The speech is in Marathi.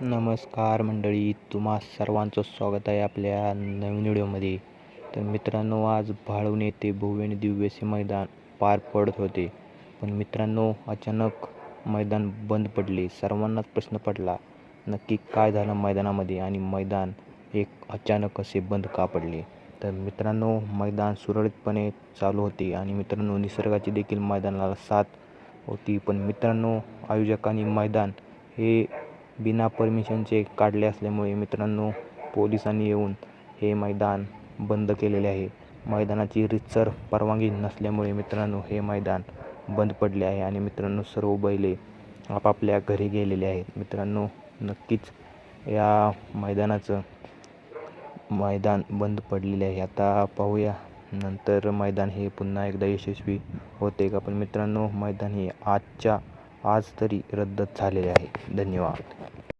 नमस्कार मंडळी तुम्हा सर्वांचं स्वागत आहे आपल्या नवीन व्हिडिओमध्ये. तर मित्रांनो आज भाळवून येथे भुवेन दिव्यसे दिव्य असे मैदान पार पडत होते. पण मित्रांनो अचानक मैदान बंद पडले. सर्वांनाच प्रश्न पडला नक्की काय झालं मैदानामध्ये? आणि मैदान एक अचानक असे बंद का पडले? तर मित्रांनो मैदान सुरळीतपणे चालू होते आणि मित्रांनो निसर्गाची देखील मैदानाला साथ होती. पण मित्रांनो आयोजकांनी मैदान हे बिना परमिशनचे काढले असल्यामुळे मित्रांनो पोलिसांनी येऊन हे मैदान बंद केलेले आहे. मैदानाची रितसर परवानगी नसल्यामुळे मित्रांनो हे मैदान बंद पडले आहे आणि मित्रांनो सर्व बैले आपापल्या घरी गेलेले आहेत. मित्रांनो नक्कीच या मैदानाचं मैदान बंद पडलेले आहे. आता पाहूया नंतर मैदान हे पुन्हा एकदा यशस्वी होते का? पण मित्रांनो मैदान हे आजच्या आज तरी रद्दच झालेले आहे. धन्यवाद.